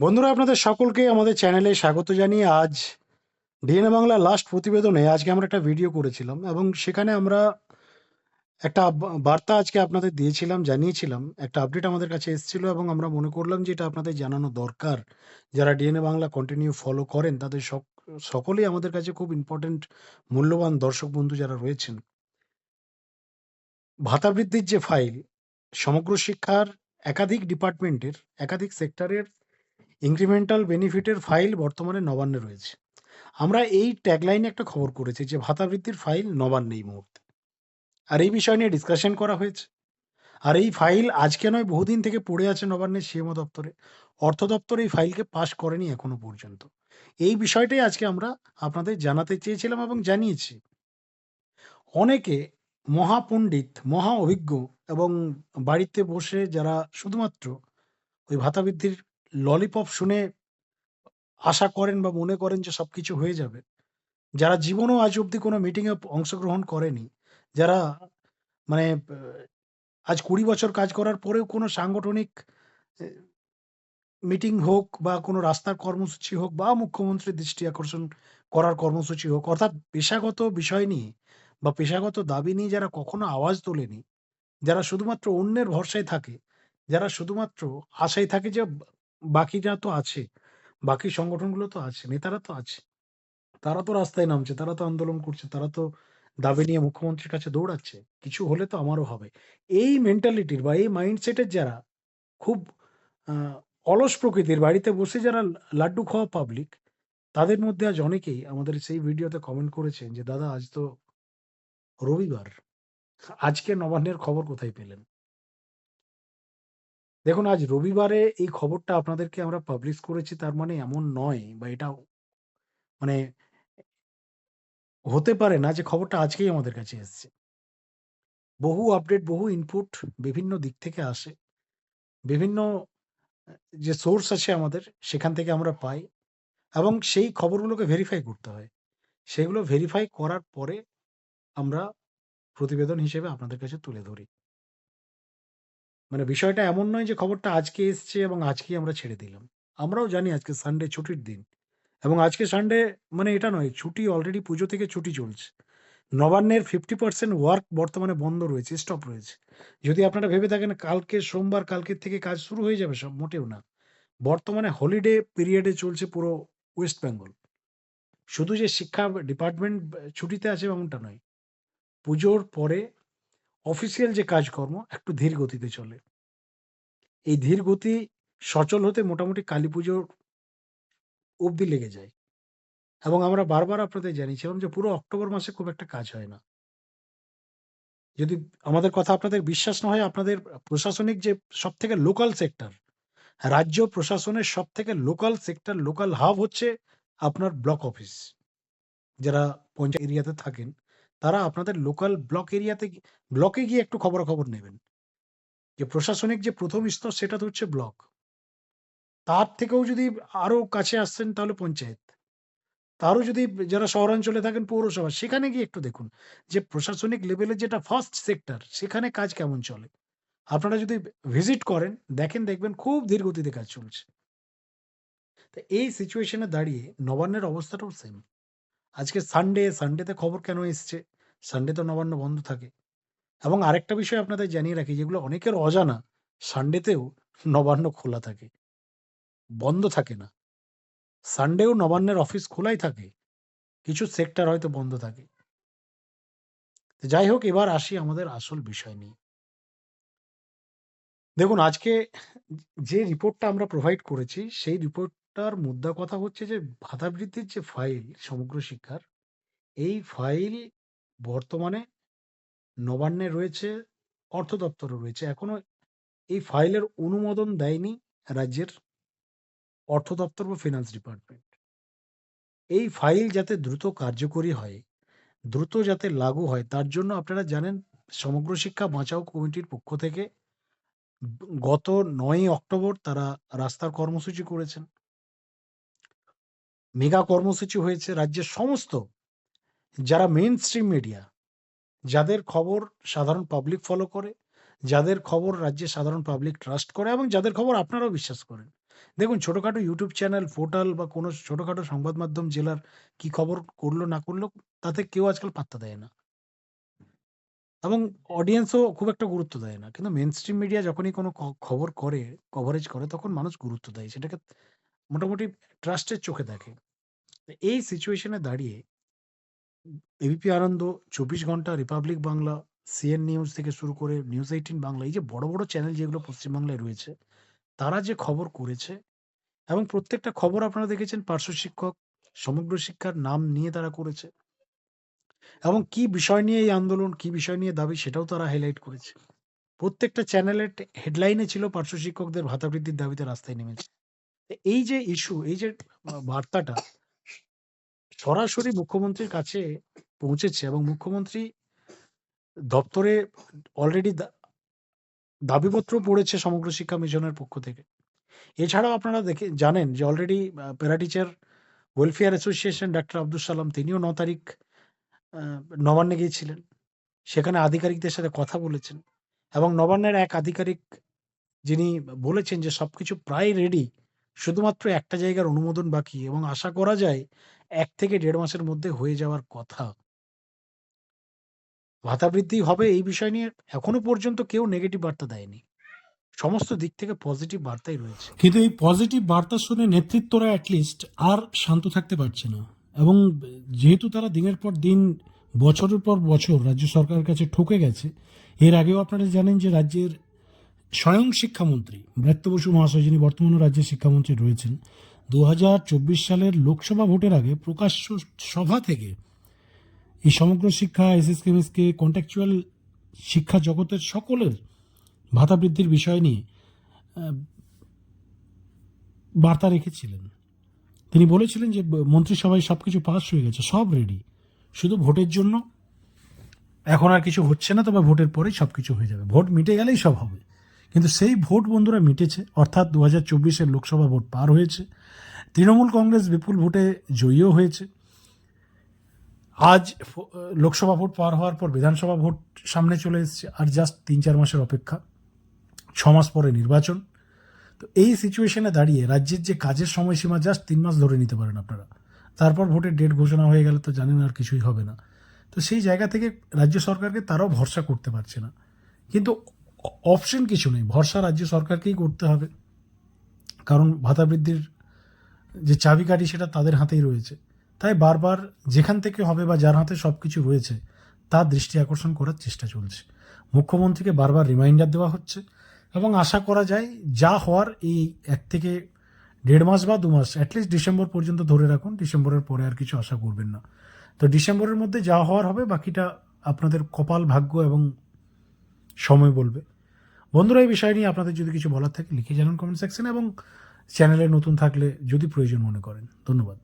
বন্ধুরা, আপনাদের সকলকে আমাদের চ্যানেলে স্বাগত জানিয়ে আজ ডিএনএ বাংলা লাস্ট প্রতিবেদনে আজকে আমরা একটা ভিডিও করেছিলাম এবং সেখানে আমরা একটা বার্তা আজকে আপনাদের দিয়েছিলাম, জানিয়েছিলাম। একটা আপডেট আমাদের কাছে এসেছিল এবং আমরা মনে করলাম যে এটা আপনাদের জানানো দরকার। যারা ডিএনএ বাংলা কন্টিনিউ ফলো করেন, তাদের সক- সকলেই আমাদের কাছে খুব ইম্পর্টেন্ট মূল্যবান দর্শক বন্ধু যারা রয়েছেন। ভাতা বৃদ্ধির যে ফাইল সমগ্র শিক্ষার একাধিক ডিপার্টমেন্টের একাধিক সেক্টরের ইনক্রিমেন্টাল বেনিফিটের ফাইল বর্তমানে নবান্নে রয়েছে। আমরা এই ট্যাগলাইনে একটা খবর করেছি যে ভাতা বৃদ্ধির ফাইল নবান্নে এই মুহূর্তে। আর এই বিষয় নিয়ে ডিসকাশন করা হয়েছে। আর এই ফাইল আজকে নয়, বহুদিন থেকে পড়ে আছে নবান্নের সিএমও দপ্তরে। অর্থ দপ্তর এই ফাইলকে পাশ করেনি এখনও পর্যন্ত। এই বিষয়টাই আজকে আমরা আপনাদের জানাতে চেয়েছিলাম এবং জানিয়েছি। অনেকে মহাপণ্ডিত মহা অভিজ্ঞ এবং বাড়িতে বসে যারা শুধুমাত্র ওই ভাতা বৃদ্ধির ললিপপ শুনে আশা করেন বা মনে করেন যে সবকিছু হয়ে যাবে। যারা জীবনেও আজ অব্দি কোনো মিটিংয়ে অংশগ্রহণ করেনি, যারা মানে আজ কুড়ি বছর কাজ করার পরেও কোনো সাংগঠনিক মিটিং হোক বা কোনো রাস্তার কর্মসূচি হোক বা মুখ্যমন্ত্রীর দৃষ্টি আকর্ষণ করার কর্মসূচি হোক, অর্থাৎ পেশাগত বিষয় নিয়ে বা পেশাগত দাবি নিয়ে যারা কখনো আওয়াজ তোলেনি, যারা শুধুমাত্র অন্যের ভরসায় থাকে, যারা শুধুমাত্র আশায় থাকে যে বা- বাকিরা তো আছে। বাকি সংগঠনগুলো তো আছে, নেতারা তো আছে। তারা তো রাস্তায় নামছে, তারা তো আন্দোলন করছে, তারা তো দাবি নিয়ে মুখ্যমন্ত্রীর কাছে দৌড়াচ্ছে। কিছু হলে তো আমারও হবে। এই মেন্টালিটির বা এই মাইন্ডসেটের যারা খুব অলস প্রকৃতির, বাড়িতে বসে যারা লাড্ডু খাওয়া পাবলিক তাদের মধ্যে আজ অনেকেই আমাদের সেই ভিডিওতে কমেন্ট করেছেন যে, দাদা, আজ তো রবিবার। আজকে নবান্নের খবর কোথায় পেলেন? দেখুন, আজ রবিবারে এই খবরটা আপনাদেরকে আমরা পাবলিশ করেছি তার মানে এমন নয় বা এটা মানে হতে পারে না যে খবরটা আজকেই আমাদের কাছে এসেছে। বহু আপডেট বহু ইনপুট বিভিন্ন দিক থেকে আসে। বিভিন্ন যে সোর্স আছে আমাদের, সেখান থেকে আমরা পাই এবং সেই খবরগুলোকে ভেরিফাই করতে হয়। সেগুলো ভেরিফাই করার পরে আমরা প্রতিবেদন হিসেবে আপনাদের কাছে তুলে ধরি। মানে বিষয়টা এমন নয় যে খবরটা আজকে এসছে এবং আজকেই আমরা ছেড়ে দিলাম। আমরাও জানি আজকে সানডে ছুটির দিন এবং আজকে সানডে মানে এটা নয়, ছুটি অলরেডি পুজো থেকে ছুটি চলছে। নবান্নের ফিফটি পার্সেন্ট ওয়ার্ক বর্তমানে বন্ধ রয়েছে স্টপ রয়েছে। যদি আপনারা ভেবে থাকেন কালকে সোমবার, কালকের থেকে কাজ শুরু হয়ে যাবে সব, মোটেও না। বর্তমানে হলিডে পিরিয়ডে চলছে পুরো ওয়েস্ট বেঙ্গল শুধু যে শিক্ষা ডিপার্টমেন্ট ছুটিতে আছে এমনটা নয়, পুজোর পরে অফিসিয়াল যে কাজকর্ম একটু ধীর গতিতে চলে। এই ধীর গতি সচল হতে মোটামুটি কালী পুজোর অবধি লেগে যায়। এবং আমরা বারবার আপনাদের জানিয়েছিলাম যে পুরো অক্টোবর মাসে খুব একটা কাজ হয় না। যদি আমাদের কথা আপনাদের বিশ্বাস না হয়, আপনাদের প্রশাসনিক যে সব থেকে লোকাল সেক্টর রাজ্য প্রশাসনের সব থেকে লোকাল সেক্টর লোকাল হাব হচ্ছে আপনার ব্লক অফিস যারা পঞ্চায়েত এরিয়াতে থাকেন। তারা আপনাদের লোকাল ব্লক এরিয়াতে ব্লকে গিয়ে একটু খবরাখবর নেবেন। যে প্রশাসনিক যে প্রথম স্তর সেটা তো হচ্ছে ব্লক তার থেকেও যদি আরও কাছে আসছেন তাহলে পঞ্চায়েত। তারও যদি যারা শহরাঞ্চলে থাকেন পৌরসভা, সেখানে গিয়ে একটু দেখুন যে প্রশাসনিক লেভেলের যেটা ফার্স্ট সেক্টর সেখানে কাজ কেমন চলে। আপনারা যদি ভিজিট করেন, দেখেন, দেখবেন খুব ধীর গতিতে কাজ চলছে। তো এই সিচুয়েশনে দাঁড়িয়ে নবান্নের অবস্থাটাও সেম আজকে সানডে সানডেতে খবর কেন এসছে? সানডে তো নবান্ন বন্ধ থাকে। এবং আরেকটা বিষয় আপনাদের জানিয়ে রাখি, যেগুলো অনেকের অজানা সানডেতেও নবান্ন খোলা থাকে। বন্ধ থাকে না। সানডেও নবান্নের অফিস খোলাই থাকে। কিছু সেক্টর হয়তো বন্ধ থাকে। যাই হোক, এবার আসি আমাদের আসল বিষয় নিয়ে। দেখুন, আজকে যে রিপোর্টটা আমরা প্রোভাইড করেছি, সেই রিপোর্টটার মুদ্রা কথা হচ্ছে যে ভাতা বৃদ্ধির যে ফাইল সমগ্র শিক্ষার, এই ফাইল বর্তমানে নবান্নে রয়েছে, অর্থ দপ্তরে রয়েছে। এখনও এই ফাইলের অনুমোদন দেয়নি রাজ্যের অর্থ দপ্তর বা ফিনান্স ডিপার্টমেন্ট এই ফাইল যাতে দ্রুত কার্যকরী হয়, দ্রুত যাতে লাগু হয়, তার জন্য আপনারা জানেন, সমগ্র শিক্ষা বাঁচাও কমিটির পক্ষ থেকে, গত নয়ই অক্টোবর তারা রাস্তার কর্মসূচি করেছেন। মেগা কর্মসূচি হয়েছে রাজ্যের সমস্ত যারা মেইন স্ট্রিম মিডিয়া যাদের খবর সাধারণ পাবলিক ফলো করে যাদের খবর রাজ্যের সাধারণ পাবলিক ট্রাস্ট করে এবং যাদের খবর আপনারাও বিশ্বাস করেন দেখুন ছোটোখাটো ইউটিউব চ্যানেল, পোর্টাল বা কোনো ছোটোখাটো সংবাদ মাধ্যম জেলার কি খবর করল না করল তাতে কেউ আজকাল পাত্তা দেয় না। এবং অডিয়েন্সও খুব একটা গুরুত্ব দেয় না। কিন্তু মেইনস্ট্রিম মিডিয়া যখনই কোনো খবর করে, কভারেজ করে তখন মানুষ গুরুত্ব দেয়। সেটাকে মোটামুটি ট্রাস্টের চোখে দেখে। এই সিচুয়েশন দাঁড়িয়ে এবিপি আনন্দ, ২৪ ঘণ্টা, রিপাবলিক বাংলা, সিএন নিউজ থেকে শুরু করে নিউজ 18 বাংলা এই যে বড়, বড় চ্যানেল যেগুলো পশ্চিমবাংলায় রয়েছে, তারা যে খবর করেছে এবং প্রত্যেকটা খবর আপনারা দেখেছেন পার্শ্ব শিক্ষক, সমগ্র শিক্ষার নাম নিয়ে তারা করেছে। এবং কি বিষয় নিয়ে এই আন্দোলন, কি বিষয় নিয়ে দাবি সেটাও তারা হাইলাইট করেছে। প্রত্যেকটা চ্যানেলের হেডলাইনে ছিল পার্শ্ব শিক্ষকদের ভাতা বৃদ্ধির দাবিতে রাস্তায় নেমেছে। এই যে ইস্যু, এই যে বার্তাটা সরাসরি মুখ্যমন্ত্রীর কাছে পৌঁছেছে এবং মুখ্যমন্ত্রী দপ্তরে অলরেডি দাবিপত্র পড়েছে সমগ্র শিক্ষা মিশনের পক্ষ থেকে। এছাড়াও আপনারা দেখে জানেন যে already para teacher welfare association doctor Abdul Salam তিনিও ন তারিখ নবান্নে গিয়েছিলেন। সেখানে আধিকারিকদের সাথে কথা বলেছেন এবং নবান্নের এক আধিকারিক যিনি বলেছেন যে সবকিছু প্রায় রেডি। শুধুমাত্র একটা জায়গার অনুমোদন বাকি এবং আশা করা যায় এক থেকে দেড় মাসের মধ্যে হয়ে যাওয়ার কথা। ভাতা বৃদ্ধি হবে এই বিষয় নিয়ে এখনও পর্যন্ত কেউ নেগেটিভ বার্তা দেয়নি। সমস্ত দিক থেকে পজিটিভ বার্তাই রয়েছে। কিন্তু এই পজিটিভ বার্তা শুনে নেতৃত্বরা অ্যাটলিস্ট আর শান্ত থাকতে পারছে না এবং যেহেতু তারা দিনের পর দিন, বছরের পর বছর রাজ্য সরকারের কাছে ঠকে গেছে, এর আগেও আপনারা জানেন যে রাজ্যের স্বয়ং শিক্ষামন্ত্রী ব্রাত্য বসু মহাশয় যিনি বর্তমানে রাজ্যের শিক্ষামন্ত্রী রয়েছেন দু হাজার চব্বিশ সালের লোকসভা ভোটের আগে প্রকাশ্য সভা থেকে এই সমগ্র শিক্ষা এসএস কেমিসকে কন্ট্যাকচুয়াল শিক্ষা জগতের সকলের ভাতা বৃদ্ধির বিষয় নিয়ে বার্তা রেখেছিলেন। তিনি বলেছিলেন যে, মন্ত্রিসভায় সব কিছু পাস হয়ে গেছে, সব রেডি শুধু ভোটের জন্য এখন আর কিছু হচ্ছে না, তবে ভোটের পরেই সব কিছু হয়ে যাবে। ভোট মিটে গেলেই সব হবে। কিন্তু সেই ভোট বন্ধুরা মিটেছে, অর্থাৎ দু হাজার চব্বিশের লোকসভা ভোট পার হয়েছে। তৃণমূল কংগ্রেস বিপুল ভোটে জয়ীও হয়েছে। আজ লোকসভা ভোট পার হওয়ার পর বিধানসভা ভোট সামনে চলে এসেছে, আর জাস্ট তিন চার মাসের অপেক্ষা। ছ মাস পরে নির্বাচন। তো এই সিচুয়েশনে দাঁড়িয়ে রাজ্যের যে কাজের সময়সীমা জাস্ট তিন মাস ধরে নিতে পারেন আপনারা। তারপর ভোটের ডেট ঘোষণা হয়ে গেলে তো জানেন আর কিছুই হবে না। তো সেই জায়গা থেকে রাজ্য সরকারকে তারাও ভরসা করতে পারছে না। কিন্তু অপশন কিছু নেই। ভরসা রাজ্য সরকারকেই করতে হবে। কারণ ভাতা বৃদ্ধির যে চাবিকাঠি সেটা তাদের হাতেই রয়েছে। তাই বারবার যেখান থেকে হবে বা যার হাতে সব কিছু রয়েছে, তার দৃষ্টি আকর্ষণ করার চেষ্টা চলছে। মুখ্যমন্ত্রীকে বারবার রিমাইন্ডার দেওয়া হচ্ছে এবং আশা করা যায় যা হওয়ার এই এক থেকে দেড় মাস বা দু মাস অ্যাটলিস্ট ডিসেম্বর পর্যন্ত ধরে রাখুন, ডিসেম্বরের পরে আর কিছু আশা করবেন না। তো ডিসেম্বরের মধ্যে যা হওয়ার হবে, বাকিটা আপনাদের কপাল ভাগ্য এবং সময় বলবে। বন্ধুরা, এই বিষয় নিয়ে আপনাদের যদি কিছু বলার থাকে লিখে জানান কমেন্ট সেকশনে এবং চ্যানেলে নতুন থাকলে যদি প্রয়োজন মনে করেন। ধন্যবাদ।